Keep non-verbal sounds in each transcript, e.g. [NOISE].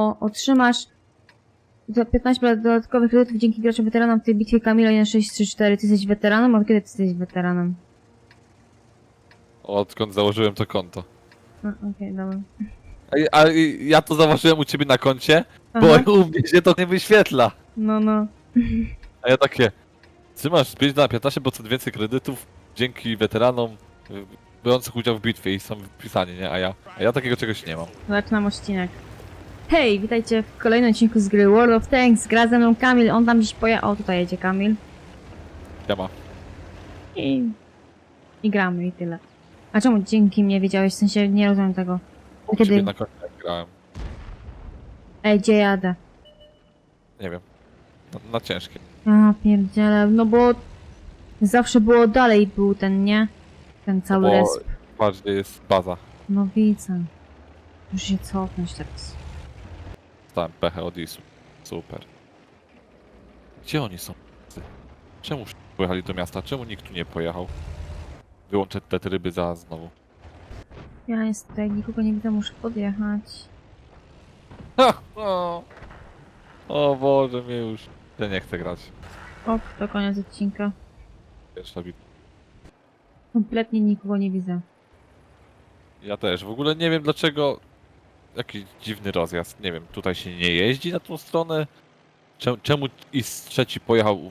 O, otrzymasz za 15 lat dodatkowych kredytów dzięki graczom weteranom w tej bitwie Kamila 1634. Ty jesteś weteranem? Od kiedy ty jesteś weteranem? Odkąd założyłem to konto. A, Okej, dobra. A, a ja to zauważyłem u ciebie na koncie, Aha, bo u mnie się to nie wyświetla. no, no. A ja takie, ty masz 5 na 15% więcej kredytów dzięki weteranom y, biorących udział w bitwie i są wpisani, nie? A ja, a ja takiego czegoś nie mam. Zaczynam odcinek. Hej, witajcie w kolejnym odcinku z gry World of Tanks. Gra ze mną Kamil, on tam gdzieś pojechał. O, tutaj jedzie Kamil. Mam. I... I gramy i tyle. A czemu dzięki mnie wiedziałeś? W sensie nie rozumiem tego. U Kiedy- ciebie na grałem. Ej, gdzie jadę? Nie wiem. Na, na ciężkie. A, pierdziele, no bo zawsze było dalej był ten, nie? Ten cały Bo resp. patrz, gdzie jest baza. No widzę. Muszę się cofnąć teraz. Dostałem pechę od ISU. Super. Gdzie oni są? Czemu pojechali do miasta? Czemu nikt tu nie pojechał? Wyłączę te tryby za znowu. Ja niestety nikogo nie widzę, muszę podjechać. Ha! O, o Boże, mnie już. Ja nie chcę grać. Ok, to koniec odcinka. Pierwsza bitwa. Kompletnie nikogo nie widzę. Ja też. W ogóle nie wiem dlaczego. Jakiś dziwny rozjazd. Nie wiem, tutaj się nie jeździ na tą stronę. Czemu, czemu IS trzeci pojechał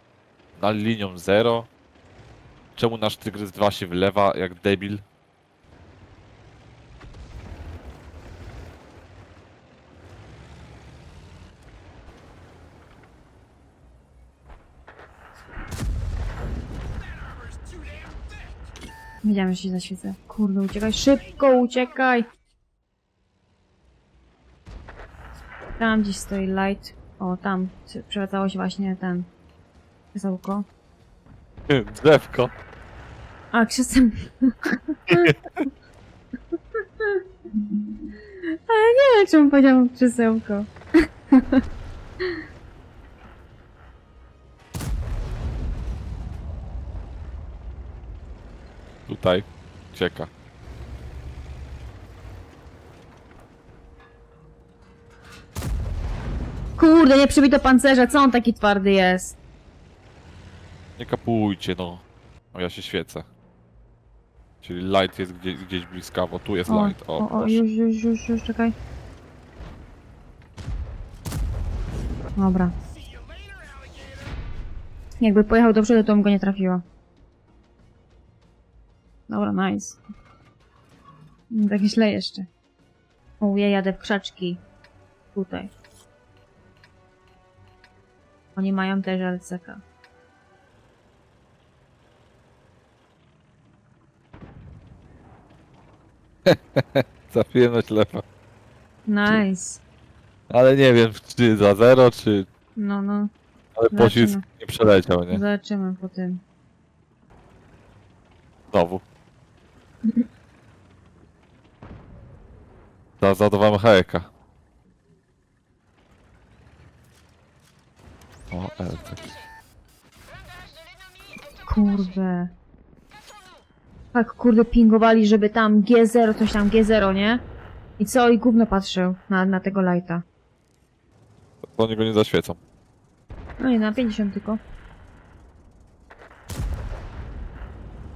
na linią 0? Czemu nasz Tygrys 2 się wylewa jak debil? Wiedziałem, że się zaświecę. Kurde, uciekaj, szybko uciekaj! Tam gdzieś stoi light. O, tam przewracało się właśnie ten... Krzesełko. [LAUGHS] Drzewko. A, krzesełko. [LAUGHS] Ale nie wiem, czemu powiedziałam krzesełko. Tutaj. Cieka. Kurde, nie przybij do pancerza, co on taki twardy jest? Nie kapujcie, no. O, ja się świecę. Czyli light jest gdzieś, gdzieś bliskawo. Tu jest light. O, o, o, proszę. już, już, już, już, czekaj. Dobra. Jakby pojechał do przodu, to bym go nie trafiła. Dobra, nice. Tak źle jeszcze. O, ja jadę w krzaczki. Tutaj. Oni mają też LCK. [LAUGHS] Trafiłem na ślepo. Nice. Ale nie wiem, czy za zero, czy... No, no. Ale Zobaczymy. pocisk nie przeleciał, nie? Zobaczymy po tym. Znowu. Za- Zadawałem hejka. O, Elce. Kurde. Tak, kurde, pingowali, żeby tam G0, coś tam G0, nie? I co? I gówno patrzył na, na tego lighta. To oni go nie zaświecą. No i na 50 tylko.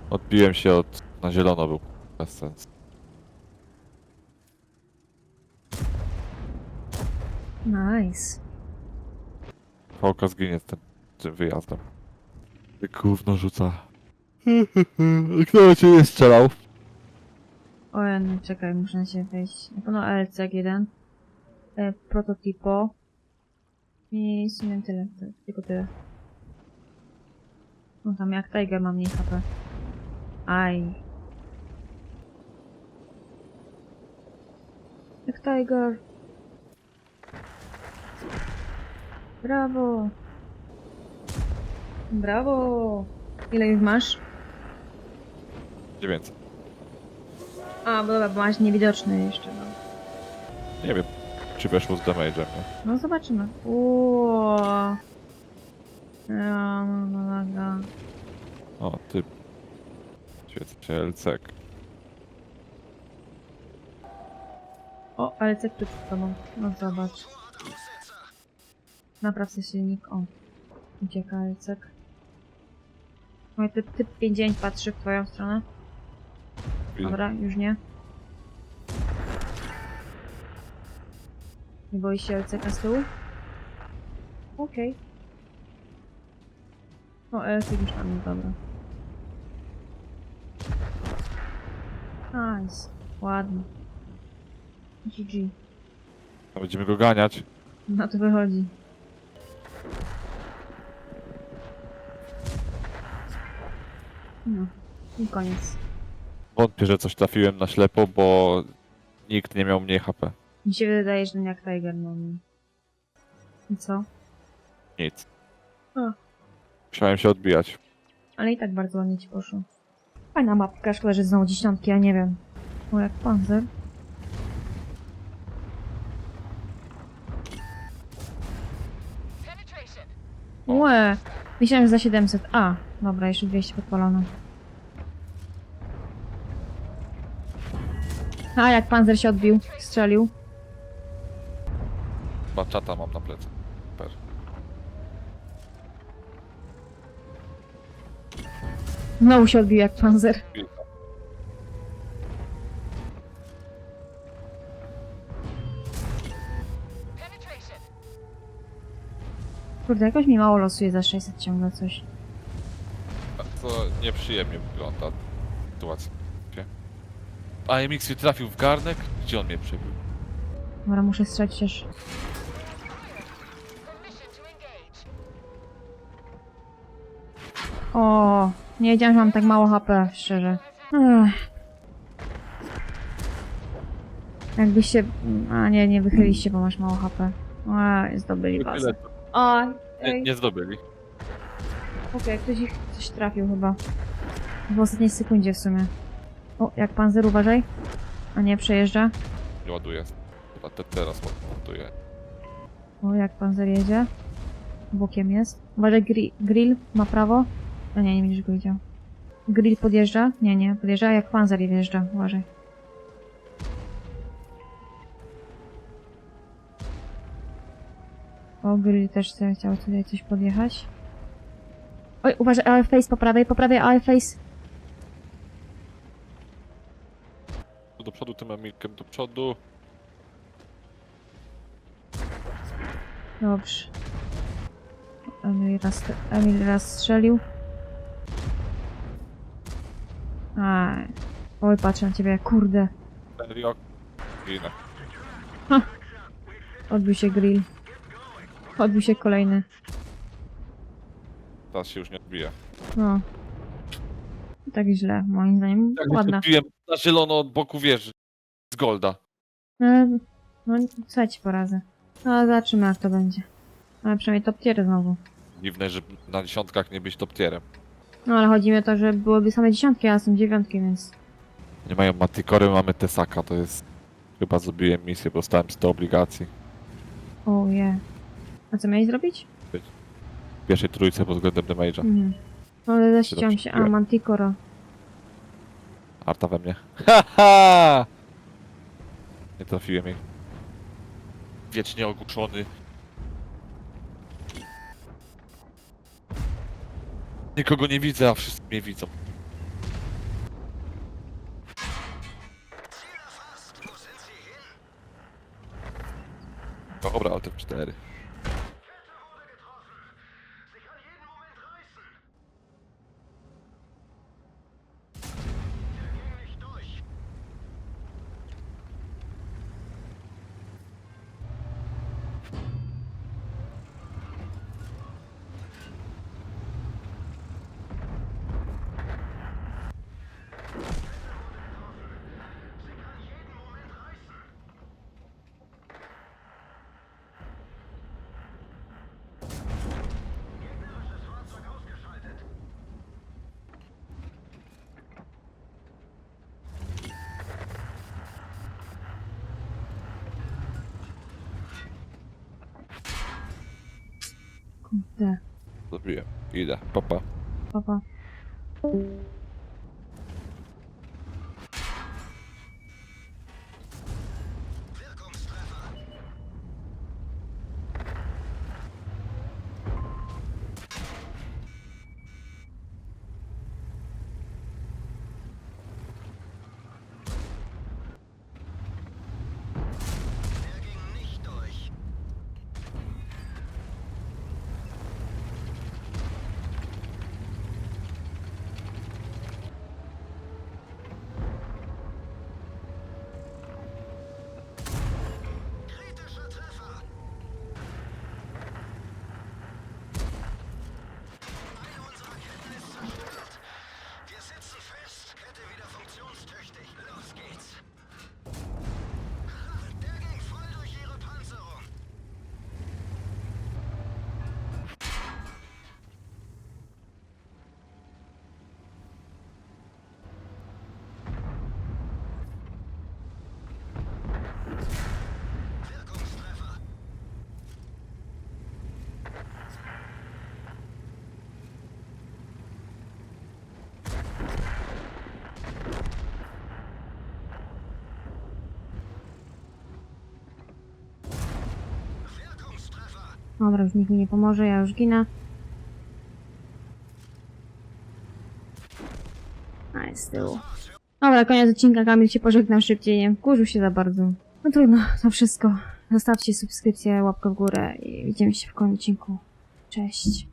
Odbiłem się od... Na zielono był. Bez sensu. Nice. Fałka zginie z tym, tym wyjazdem. Ty Gówno rzuca. Kto do ciebie strzelał? O, ja nie, czekaj, muszę na siebie wejść. Na pewno LC1. E, prototypo. I w sumie tyle, to- tylko tyle. No tam jak Tiger ma mniej HP. Aj. Jak Tiger. Brawo. Brawo. Ile już masz? 900. A, bo dobra, bo masz niewidoczny jeszcze, no. Nie wiem, czy weszło z damage'em? No zobaczymy. Uuu. Ja, no, no, no, no. O, ty. Świecę się Elcek. O, ale tu przed tobą? No zobacz. Napraw silnik. O. Ucieka Elcek. Oj, typ, typ 5 patrzy w twoją stronę. Dobra, już nie. Nie boi się LCK z tyłu? Okej. O, LC już tam dobra. Nice. Ładnie. GG. A Będziemy go ganiać. Na to wychodzi. No. I koniec. Wątpię, że coś trafiłem na ślepo, bo nikt nie miał mniej HP. Mi się wydaje, że jak Tiger, no. I co? Nic. A. Musiałem się odbijać. Ale i tak bardzo ładnie ci poszło. Fajna mapka, szkoda, że znowu dziesiątki, ja nie wiem. O, jak panzer. Łe! Myślałem, że za 700. A, dobra, jeszcze 200 podpalone. A, jak panzer się odbił, strzelił. Chyba czata mam na plecy. Super. Znowu się odbił jak panzer. Kurde, jakoś mi mało losuje za 600 ciągle coś. Nieprzyjemnie wygląda sytuacja. A MX trafił w garnek? Gdzie on mnie przebił? Dobra, muszę to engage. O, nie wiedziałam, że mam tak mało HP, szczerze. Ech. Jakbyście... A nie, nie wychyliście, bo masz mało HP. A, zdobyli. Tyle, A, nie, nie zdobyli. Okej, ktoś ich coś trafił chyba. W ostatniej sekundzie w sumie. O, jak panzer, uważaj. A nie, przejeżdża. Nie ładuje. Chyba te, teraz ładuje. O, jak panzer jedzie. Bokiem jest. Uważaj, gri grill ma prawo. A nie, nie będziesz go widział. Grill podjeżdża? Nie, nie, podjeżdża jak panzer wjeżdża. Uważaj. O, grill też chciał tutaj coś podjechać. Oj, uważaj, AF face po prawej, po prawej AF face. Do przodu tym Emilkiem, do przodu. Dobrze. Emil raz, Emil raz strzelił. Aj. Oj, patrzę na ciebie, kurde. Serio? Ginę. Odbił się grill. Odbił się kolejny. Teraz się już nie odbija. No. Tak źle, moim zdaniem. Jak Ładna. odbiłem na zielono od boku wieży. Z Golda. E, No, co ci poradzę. No, zobaczymy jak to będzie. Ale przynajmniej top tier znowu. Dziwne, że na dziesiątkach nie być top tierem. No, ale chodzi mi o to, że byłyby same dziesiątki, a są dziewiątki, więc... Nie mają Matikory, mamy Tesaka, to jest... Chyba zrobiłem misję, bo dostałem 100 obligacji. O, je. A co miałeś zrobić? W pierwszej trójce pod względem damage'a. Mhm. No, ale zaściąłem się. A. Manticora. Arta we mnie. [LAUGHS] Haha! Nie trafiłem jej. Wiecznie ogłuszony. Nikogo nie widzę, a wszyscy mnie widzą. Dobra, ale to 4. Zrobiłem. Idę. Papa. Papa. Dobra, już nikt mi nie pomoże, ja już ginę. A, z tyłu. Dobra, koniec odcinka, Kamil się pożegnał szybciej, nie wkurzył się za bardzo. No trudno, to wszystko. Zostawcie subskrypcję, łapkę w górę i widzimy się w kolejnym odcinku. Cześć.